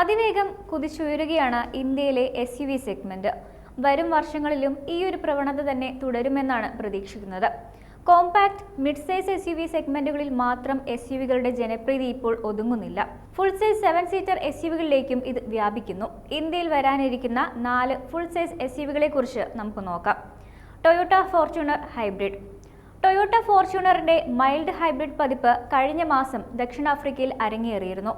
അതിവേഗം കുതിച്ചുയരുകയാണ് ഇന്ത്യയിലെ S U V segment വരും വർഷങ്ങളിലും ഈ ഒരു പ്രവണത തന്നെ തുടരുമെന്നാണ് പ്രതീക്ഷിക്കുന്നത്. Compact mid size S U V സെഗ്മെന്റുകളിൽ മാത്രം എസ് യു വികളുടെ ജനപ്രീതി ഇപ്പോൾ ഒതുങ്ങുന്നില്ല. Full size seven seater S U വികളിലേക്കും ഇത് വ്യാപിക്കുന്നു. ഇന്ത്യയിൽ വരാനിരിക്കുന്ന നാല് ഫുൾ സൈസ് എസ് യു വികളെ കുറിച്ച് നമുക്ക് നോക്കാം. ടൊയോട്ട ഫോർച്യൂണർ ഹൈബ്രിഡ് ടൊയോട്ട ഫോർച്യൂണറിന്റെ മൈൽഡ് ഹൈബ്രിഡ് പതിപ്പ് കഴിഞ്ഞ മാസം ദക്ഷിണാഫ്രിക്കയിൽ അരങ്ങേറിയിരുന്നു.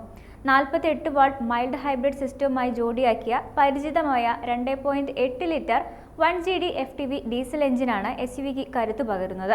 നാൽപ്പത്തി എട്ട് വാട്ട് മൈൽഡ് ഹൈബ്രിഡ് സിസ്റ്റവുമായി ജോഡിയാക്കിയ പരിചിതമായ രണ്ട് പോയിന്റ് എട്ട് litre one G D F T V diesel എഞ്ചിനാണ് എസ് യു വിക്ക് കരുത്തു പകരുന്നത്.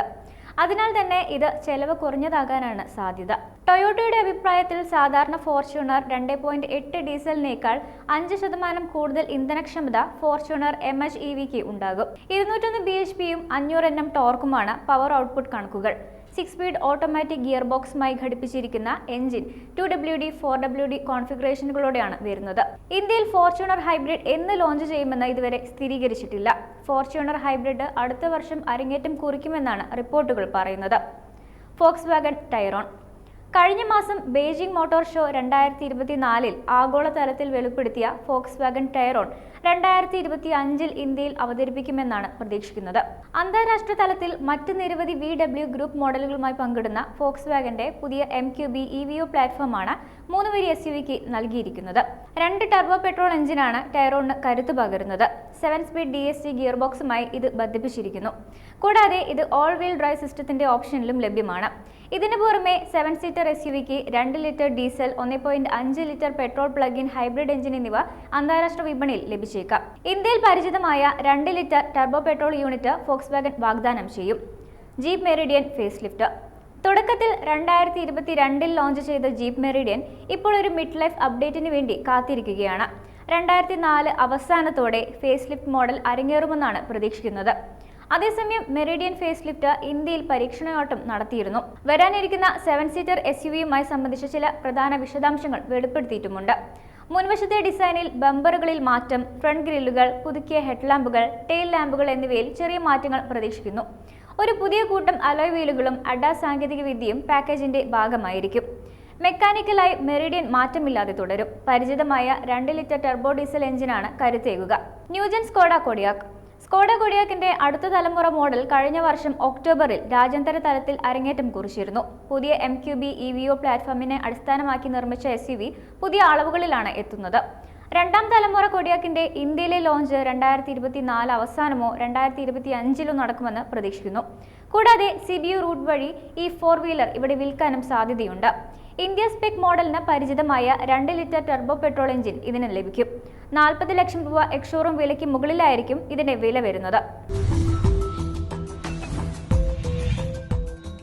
അതിനാൽ തന്നെ ഇത് ചെലവ് കുറഞ്ഞതാകാനാണ് സാധ്യത. ടൊയോട്ടയുടെ അഭിപ്രായത്തിൽ സാധാരണ ഫോർച്യൂണർ രണ്ട് പോയിന്റ് എട്ട് ഡീസലിനേക്കാൾ അഞ്ച് ശതമാനം കൂടുതൽ ഇന്ധനക്ഷമത Fortuner M H E V ഉണ്ടാകും. ഇരുന്നൂറ്റൊന്ന് ബി എച്ച് പിയും അഞ്ഞൂറ് എണ്ണം ടോർക്കുമാണ് പവർ ഔട്ട്പുട്ട് കണക്കുകൾ. സിക്സ് സ്പീഡ് ഓട്ടോമാറ്റിക് ഗിയർ ബോക്സുമായി ഘടിപ്പിച്ചിരിക്കുന്ന engine two W D four W D കോൺഫിഗറേഷനുകളോടെയാണ് വരുന്നത്. ഇന്ത്യയിൽ ഫോർച്യൂണർ ഹൈബ്രിഡ് എന്ന് ലോഞ്ച് ചെയ്യുമെന്ന് ഇതുവരെ സ്ഥിരീകരിച്ചിട്ടില്ല. ഫോർച്യൂണർ ഹൈബ്രിഡ് അടുത്ത വർഷം അരങ്ങേറ്റം കുറിക്കുമെന്നാണ് റിപ്പോർട്ടുകൾ പറയുന്നത്. Volkswagen Tayron. കഴിഞ്ഞ മാസം ബെയ്ജിംഗ് മോട്ടോർ ഷോ രണ്ടായിരത്തി ഇരുപത്തിനാലിൽ ആഗോളതലത്തിൽ വെളിപ്പെടുത്തിയ ഫോക്സ് വാഗൺ ടയറോൺ രണ്ടായിരത്തി ഇരുപത്തി അഞ്ചിൽ ഇന്ത്യയിൽ അവതരിപ്പിക്കുമെന്നാണ് പ്രതീക്ഷിക്കുന്നത്. അന്താരാഷ്ട്ര തലത്തിൽ മറ്റ് നിരവധി വി ഡബ്ല്യു ഗ്രൂപ്പ് മോഡലുകളുമായി പങ്കിടുന്ന ഫോക്സ് വാഗന്റെ പുതിയ M Q B E V O പ്ലാറ്റ്ഫോമാണ് മൂന്ന് വരി എസ് യു വിക്ക് നൽകിയിരിക്കുന്നത്. രണ്ട് ടർബോ പെട്രോൾ എഞ്ചിനാണ് ടയറോണിന് കരുത്ത് പകരുന്നത്. Seven speed D S C gear ബോക്സുമായി ഇത് ബന്ധിപ്പിച്ചിരിക്കുന്നു. കൂടാതെ ഇത് ഓൾ വീൽ ഡ്രൈവ് സിസ്റ്റത്തിന്റെ ഓപ്ഷനിലും ലഭ്യമാണ്. ഇതിനു പുറമെ സെവൻ സീറ്റർ എസ് യു വിക്ക് രണ്ട് ലിറ്റർ ഡീസൽ ഒന്ന് പോയിന്റ് അഞ്ച് litre petrol plug in hybrid engine എന്നിവ അന്താരാഷ്ട്ര വിപണിയിൽ ലഭിച്ചേക്കാം. ഇന്ത്യയിൽ പരിചിതമായ രണ്ട് litre turbo petrol unit Volkswagen വാഗ്ദാനം ചെയ്യും. ജീപ്പ് മെറിഡിയൻ ഫേസ് ലിഫ്റ്റ് തുടക്കത്തിൽ രണ്ടായിരത്തി ഇരുപത്തി രണ്ടിൽ ലോഞ്ച് ചെയ്ത ജീപ്പ് മെറിഡിയൻ ഇപ്പോൾ ഒരു മിഡ് ലൈഫ് അപ്ഡേറ്റിന് വേണ്ടി കാത്തിരിക്കുകയാണ്. രണ്ടായിരത്തി നാല് അവസാനത്തോടെ ഫേസ് ലിഫ്റ്റ് മോഡൽ അരങ്ങേറുമെന്നാണ് പ്രതീക്ഷിക്കുന്നത്. അതേസമയം മെറിഡിയൻ ഫേസ് ലിഫ്റ്റ് ഇന്ത്യയിൽ പരീക്ഷണയോട്ടം നടത്തിയിരുന്നു. വരാനിരിക്കുന്ന സെവൻ സീറ്റർ എസ് യു വിയുമായി സംബന്ധിച്ച ചില പ്രധാന വിശദാംശങ്ങൾ വെളിപ്പെടുത്തിയിട്ടുമുണ്ട്. മുൻവശത്തെ ഡിസൈനിൽ ബമ്പറുകളിൽ മാറ്റം ഫ്രണ്ട് ഗ്രില്ലുകൾ പുതുക്കിയ ഹെഡ്ലാമ്പുകൾ ടെയിൽ ലാമ്പുകൾ എന്നിവയിൽ ചെറിയ മാറ്റങ്ങൾ പ്രതീക്ഷിക്കുന്നു. ഒരു പുതിയ കൂട്ടം അലോയ് വീലുകളും അഡ സാങ്കേതിക വിദ്യയും പാക്കേജിന്റെ ഭാഗമായിരിക്കും. മെക്കാനിക്കലായി മെറിഡിയൻ മാറ്റമില്ലാതെ തുടരും. പരിചിതമായ രണ്ട് ലിറ്റർ ടെർബോ ഡീസൽ എഞ്ചിനാണ് കരുത്തേകുക. New gen Skoda Kodiaq Skoda കൊടിയാക്കിന്റെ അടുത്ത തലമുറ മോഡൽ കഴിഞ്ഞ വർഷം ഒക്ടോബറിൽ രാജ്യാന്തര തലത്തിൽ അരങ്ങേറ്റം കുറിച്ചിരുന്നു. പുതിയ M Q B E V O പ്ലാറ്റ്ഫോമിനെ അടിസ്ഥാനമാക്കി നിർമ്മിച്ച എസ് യു വി പുതിയ അളവുകളിലാണ് എത്തുന്നത്. രണ്ടാം തലമുറ കൊടിയാക്കിന്റെ ഇന്ത്യയിലെ ലോഞ്ച് രണ്ടായിരത്തി ഇരുപത്തി നാല് അവസാനമോ രണ്ടായിരത്തി ഇരുപത്തി അഞ്ചിലോ നടക്കുമെന്ന് പ്രതീക്ഷിക്കുന്നു. കൂടാതെ സി ബി യു റൂട്ട് വഴി ഈ ഫോർ വീലർ ഇവിടെ വിൽക്കാനും സാധ്യതയുണ്ട്. ഇന്ത്യ സ്പെക് മോഡലിന് പരിചിതമായ രണ്ട് ലിറ്റർ ടെർബോ പെട്രോൾ എഞ്ചിൻ ഇതിന് ലഭിക്കും. നാൽപ്പത് ലക്ഷം രൂപ എക്സോറും വിലയ്ക്ക് മുകളിലായിരിക്കും ഇതിന്റെ വില വരുന്നത്.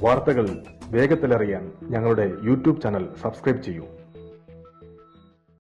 വാർത്തകൾ വേഗത്തിലറിയാൻ ഞങ്ങളുടെ യൂട്യൂബ് ചാനൽ സബ്സ്ക്രൈബ് ചെയ്യൂ.